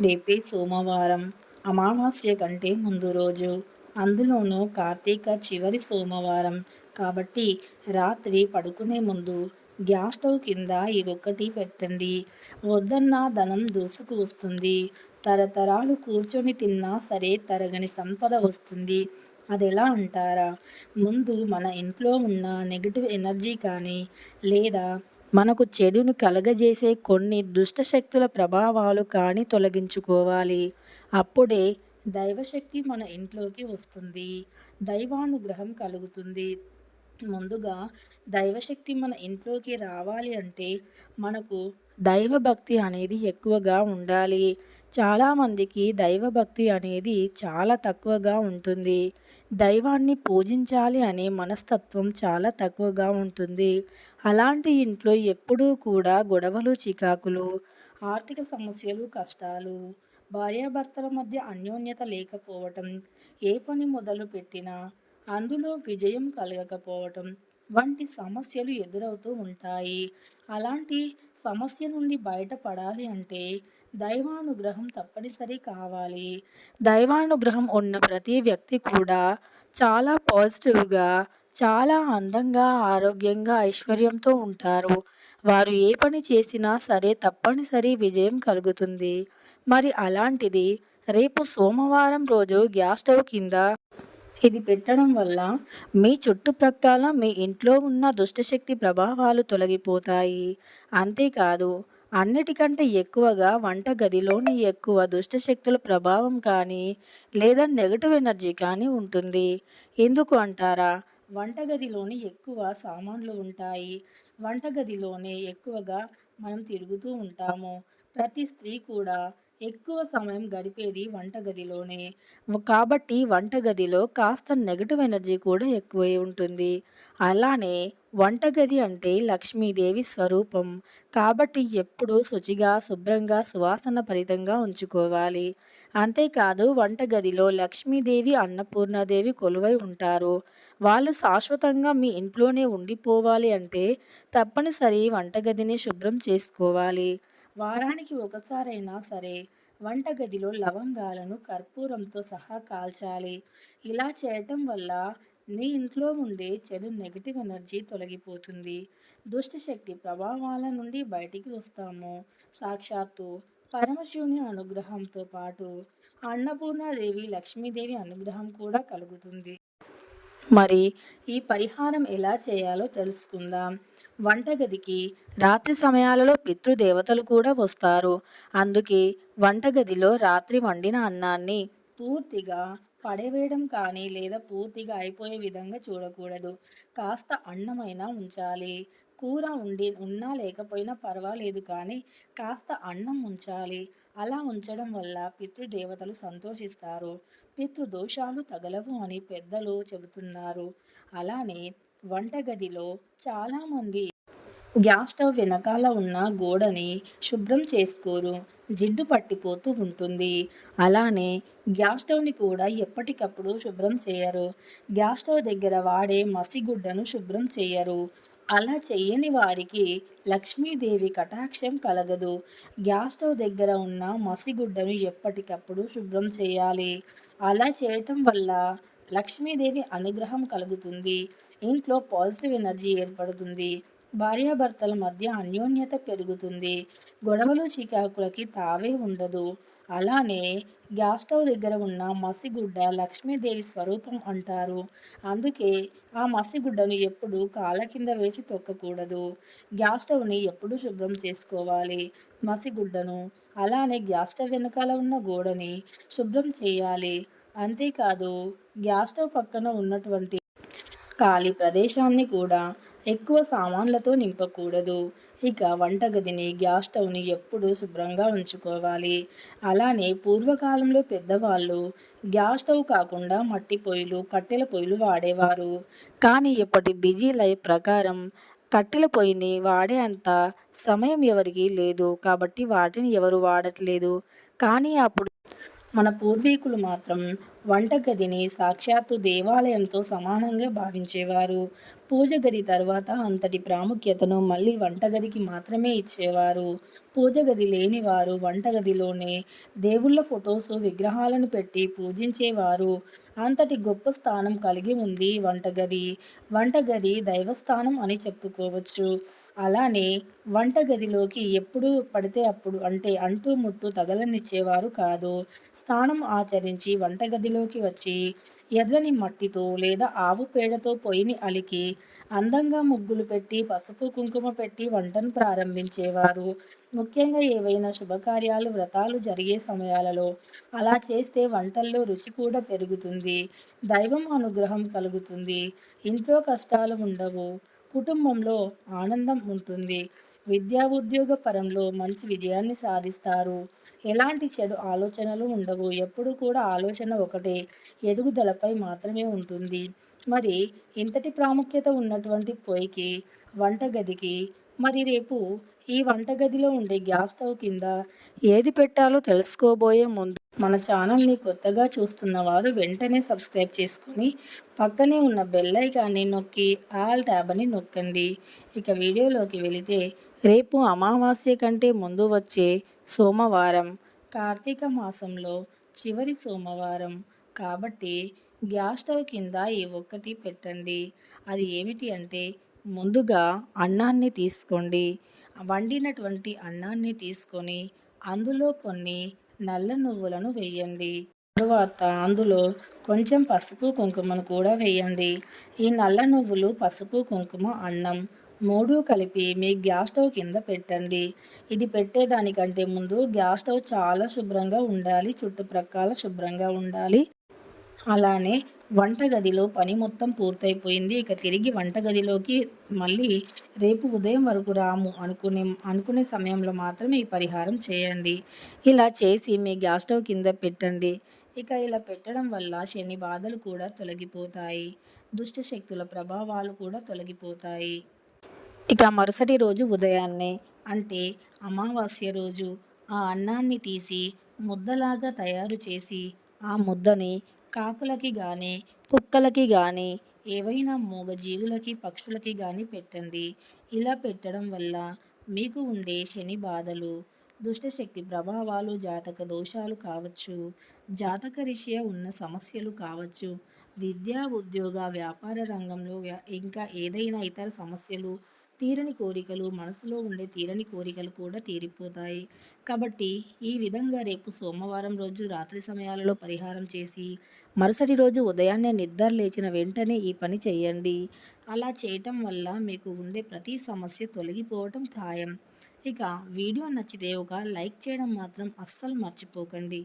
రేపే సోమవారం అమావాస్య కంటే ముందు రోజు. అందులోనూ కార్తీక చివరి సోమవారం. కాబట్టి రాత్రి పడుకునే ముందు గ్యాస్ స్టవ్ కింద ఈ ఒక్కటి పెట్టండి. వద్దన్న ధనం దూసుకు వస్తుంది. తరతరాలు కూర్చొని తిన్నా సరే తరగని సంపద వస్తుంది. అది ఎలా అంటారా? ముందు మన ఇంట్లో ఉన్న నెగిటివ్ ఎనర్జీ కానీ లేదా మనకు చెడును కలగజేసే కొన్ని దుష్ట శక్తుల ప్రభావాలు కానీ తొలగించుకోవాలి. అప్పుడే దైవశక్తి మన ఇంట్లోకి వస్తుంది. దైవానుగ్రహం కలుగుతుంది. ముందుగా దైవశక్తి మన ఇంట్లోకి రావాలి అంటే మనకు దైవభక్తి అనేది ఎక్కువగా ఉండాలి. చాలామందికి దైవభక్తి అనేది చాలా తక్కువగా ఉంటుంది. దైవాన్ని పూజించాలి అనే మనస్తత్వం చాలా తక్కువగా ఉంటుంది. అలాంటి ఇంట్లో ఎప్పుడూ కూడా గొడవలు చికాకులు ఆర్థిక సమస్యలు కష్టాలు భార్యాభర్తల మధ్య అన్యోన్యత లేకపోవటం ఏ పని మొదలు పెట్టినా అందులో విజయం కలగకపోవటం వంటి సమస్యలు ఎదురవుతూ ఉంటాయి. అలాంటి సమస్య నుండి బయటపడాలి అంటే దైవానుగ్రహం తప్పనిసరి కావాలి. దైవానుగ్రహం ఉన్న ప్రతి వ్యక్తి కూడా చాలా పాజిటివ్గా చాలా అందంగా ఆరోగ్యంగా ఐశ్వర్యంతో ఉంటారు. వారు ఏ పని చేసినా సరే తప్పనిసరి విజయం కలుగుతుంది. మరి అలాంటిది రేపు సోమవారం రోజు గ్యాస్ స్టవ్ కింద ఇది పెట్టడం వల్ల మీ చుట్టుప్రక్కల మీ ఇంట్లో ఉన్న దుష్టశక్తి ప్రభావాలు తొలగిపోతాయి. అంతేకాదు అన్నిటికంటే ఎక్కువగా వంటగదిలోని ఎక్కువ దుష్టశక్తుల ప్రభావం కానీ లేదా నెగటివ్ ఎనర్జీ కానీ ఉంటుంది. ఎందుకు అంటారా? వంటగదిలోని ఎక్కువ సామాన్లు ఉంటాయి. వంటగదిలోనే ఎక్కువగా మనం తిరుగుతూ ఉంటాము. ప్రతి స్త్రీ కూడా ఎక్కువ సమయం గడిపేది వంటగదిలోనే. కాబట్టి వంటగదిలో కాస్త నెగటివ్ ఎనర్జీ కూడా ఎక్కువై ఉంటుంది. అలానే వంటగది అంటే లక్ష్మీదేవి స్వరూపం. కాబట్టి ఎప్పుడూ శుచిగా శుభ్రంగా సువాసన భరితంగా ఉంచుకోవాలి. అంతేకాదు వంటగదిలో లక్ష్మీదేవి అన్నపూర్ణాదేవి కొలువై ఉంటారు. వాళ్ళు శాశ్వతంగా మీ ఇంట్లోనే ఉండిపోవాలి అంటే తప్పనిసరి వంటగదిని శుభ్రం చేసుకోవాలి. వారానికి ఒకసారైనా సరే వంటగదిలో లవంగాలను కర్పూరంతో సహా కాల్చాలి. ఇలా చేయటం వల్ల మీ ఇంట్లో ఉండే చెడు నెగిటివ్ ఎనర్జీ తొలగిపోతుంది. దుష్టశక్తి ప్రభావాల నుండి బయటికి వస్తాము. సాక్షాత్తు పరమశివుని అనుగ్రహంతో పాటు అన్నపూర్ణాదేవి లక్ష్మీదేవి అనుగ్రహం కూడా కలుగుతుంది. మరి ఈ పరిహారం ఎలా చేయాలో తెలుసుకుందాం. వంటగదికి రాత్రి సమయాలలో పితృదేవతలు కూడా వస్తారు. అందుకే వంటగదిలో రాత్రి వండిన అన్నాన్ని పూర్తిగా పడవేయడం కానీ లేదా పూర్తిగా అయిపోయే విధంగా చూడకూడదు. కాస్త అన్నమైనా ఉంచాలి. కూర ఉండి ఉన్నా లేకపోయినా పర్వాలేదు కానీ కాస్త అన్నం ఉంచాలి. అలా ఉంచడం వల్ల పితృదేవతలు సంతోషిస్తారు. పితృదోషాలు తగలవు అని పెద్దలు చెబుతున్నారు. అలానే వంటగదిలో చాలామంది గ్యాస్ స్టవ్ వెనకాల ఉన్న గోడని శుభ్రం చేసుకోరు జిడ్డు పట్టిపోతూ ఉంటుంది. అలానే గ్యాస్ స్టవ్ని కూడా ఎప్పటికప్పుడు శుభ్రం చేయరు. గ్యాస్ స్టవ్ దగ్గర వాడే మసిగుడ్డను శుభ్రం చేయరు. అలా చెయ్యని వారికి లక్ష్మీదేవి కటాక్షం కలగదు. గ్యాస్ స్టవ్ దగ్గర ఉన్న మసిగుడ్డను ఎప్పటికప్పుడు శుభ్రం చేయాలి. అలా చేయటం వల్ల లక్ష్మీదేవి అనుగ్రహం కలుగుతుంది. ఇంట్లో పాజిటివ్ ఎనర్జీ ఏర్పడుతుంది. భార్యాభర్తల మధ్య అన్యోన్యత పెరుగుతుంది. గొడవలు చికాకులకి తావే ఉండదు. అలానే గ్యాస్ స్టవ్ దగ్గర ఉన్న మసిగుడ్డ లక్ష్మీదేవి స్వరూపం అంటారు. అందుకే ఆ మసిగుడ్డను ఎప్పుడు కాళ్ళ కింద వేసి తొక్కకూడదు. గ్యాస్ స్టవ్ని ఎప్పుడు శుభ్రం చేసుకోవాలి. మసిగుడ్డను అలానే గ్యాస్ స్టవ్ వెనకాల ఉన్న గోడని శుభ్రం చేయాలి. అంతేకాదు గ్యాస్ స్టవ్ పక్కన ఉన్నటువంటి ఖాళీ ప్రదేశాన్ని కూడా ఎక్కువ సామాన్లతో నింపకూడదు. ఇక వంటగదిని గ్యాస్ స్టవ్ని ఎప్పుడు శుభ్రంగా ఉంచుకోవాలి. అలానే పూర్వకాలంలో పెద్దవాళ్ళు గ్యాస్ స్టవ్ కాకుండా మట్టి పొయ్యిలు కట్టెల పొయ్యిలు వాడేవారు. కానీ ఇప్పటి బిజీ లైఫ్ ప్రకారం కట్టెల పొయ్యిని వాడే అంత సమయం ఎవరికీ లేదు. కాబట్టి వాటిని ఎవరు వాడట్లేదు. కానీ అప్పుడు మన పూర్వీకులు మాత్రం వంటగదిని సాక్షాత్తు దేవాలయంతో సమానంగా భావించేవారు. పూజ గది తర్వాత అంతటి ప్రాముఖ్యతను మళ్ళీ వంటగదికి మాత్రమే ఇచ్చేవారు. పూజ గది లేని వారు వంటగదిలోనే దేవుళ్ళ ఫొటోస్ విగ్రహాలను పెట్టి పూజించేవారు. అంతటి గొప్ప స్థానం కలిగి ఉంది వంటగది. వంటగది దైవస్థానం అని చెప్పుకోవచ్చు. అలానే వంటగదిలోకి ఎప్పుడు పడితే అప్పుడు అంటే అంటూ ముట్టు తగలనిచ్చేవారు కాదు. స్నానం ఆచరించి వంటగదిలోకి వచ్చి ఎర్రని మట్టితో లేదా ఆవు పేడతో పొయ్యిని అలికి అందంగా ముగ్గులు పెట్టి పసుపు కుంకుమ పెట్టి వంటను ప్రారంభించేవారు. ముఖ్యంగా ఏవైనా శుభకార్యాలు వ్రతాలు జరిగే సమయాలలో అలా చేస్తే వంటల్లో రుచి కూడా పెరుగుతుంది. దైవం అనుగ్రహం కలుగుతుంది. ఇంట్లో కష్టాలు ఉండవు. కుటుంబంలో ఆనందం ఉంటుంది. విద్యా ఉద్యోగ పరంలో మంచి విజయాన్ని సాధిస్తారు. ఎలాంటి చెడు ఆలోచనలు ఉండవు. ఎప్పుడు కూడా ఆలోచన ఒకటే. ఎదుగుదలపై మాత్రమే ఉంటుంది. మరి ఇంతటి ప్రాముఖ్యత ఉన్నటువంటి పొయ్యికి వంటగదికి మరి రేపు ఈ వంటగదిలో ఉండే గ్యాస్ స్టవ్ కింద ఏది పెట్టాలో తెలుసుకోబోయే ముందు మన ఛానల్ని కొత్తగా చూస్తున్న వారు వెంటనే సబ్స్క్రైబ్ చేసుకొని పక్కనే ఉన్న బెల్ ఐకాన్ని నొక్కి ఆల్ ట్యాబ్ని నొక్కండి. ఇక వీడియోలోకి వెళితే రేపు అమావాస్య కంటే ముందు వచ్చే సోమవారం కార్తీక మాసంలో చివరి సోమవారం. కాబట్టి గ్యాస్ స్టవ్ కింద ఈ ఒక్కటి పెట్టండి. అది ఏమిటి అంటే ముందుగా అన్నాన్ని తీసుకోండి. వండినటువంటి అన్నాన్ని తీసుకొని అందులో కొన్ని నల్ల నువ్వులను వేయండి. తరువాత అందులో కొంచెం పసుపు కుంకుమను కూడా వేయండి. ఈ నల్ల నువ్వులు పసుపు కుంకుమ అన్నం మూడు కలిపి మీ గ్యాస్ స్టవ్ కింద పెట్టండి. ఇది పెట్టేదానికంటే ముందు గ్యాస్ స్టవ్ చాలా శుభ్రంగా ఉండాలి చుట్టుప్రక్కల శుభ్రంగా ఉండాలి. అలానే వంటగదిలో పని మొత్తం పూర్తయిపోయింది. ఇక తిరిగి వంటగదిలోకి మళ్ళీ రేపు ఉదయం వరకు రాము అనుకునే అనుకునే సమయంలో మాత్రమే ఈ పరిహారం చేయండి. ఇలా చేసి మీ గ్యాస్ స్టవ్ కింద పెట్టండి. ఇక ఇలా పెట్టడం వల్ల శని బాధలు కూడా తొలగిపోతాయి. దుష్ట శక్తుల ప్రభావాలు కూడా తొలగిపోతాయి. ఇక మరుసటి రోజు ఉదయాన్నే అంటే అమావాస్య రోజు ఆ అన్నాన్ని తీసి ముద్దలాగా తయారు చేసి ఆ ముద్దని కాకులకి కానీ కుక్కలకి కానీ ఏవైనా మూగజీవులకి పక్షులకి కానీ పెట్టండి. ఇలా పెట్టడం వల్ల మీకు ఉండే శని బాధలు దుష్టశక్తి ప్రభావాలు జాతక దోషాలు కావచ్చు జాతక రీత్యా ఉన్న సమస్యలు కావచ్చు విద్యా ఉద్యోగ వ్యాపార రంగంలో ఇంకా ఏదైనా ఇతర సమస్యలు తీరని కోరికలు మనసులో ఉండే తీరని కోరికలు కూడా తీరిపోతాయి. కాబట్టి ఈ విధంగా రేపు సోమవారం రోజు రాత్రి సమయాలలో పరిహారం చేసి మరుసటి రోజు ఉదయాన్నే నిద్ర లేచిన వెంటనే ఈ పని చేయండి. అలా చేయటం వల్ల మీకు ఉండే ప్రతి సమస్య తొలగిపోవటం ఖాయం. ఇక వీడియో నచ్చితే ఒక లైక్ చేయడం మాత్రం అస్సలు మర్చిపోకండి.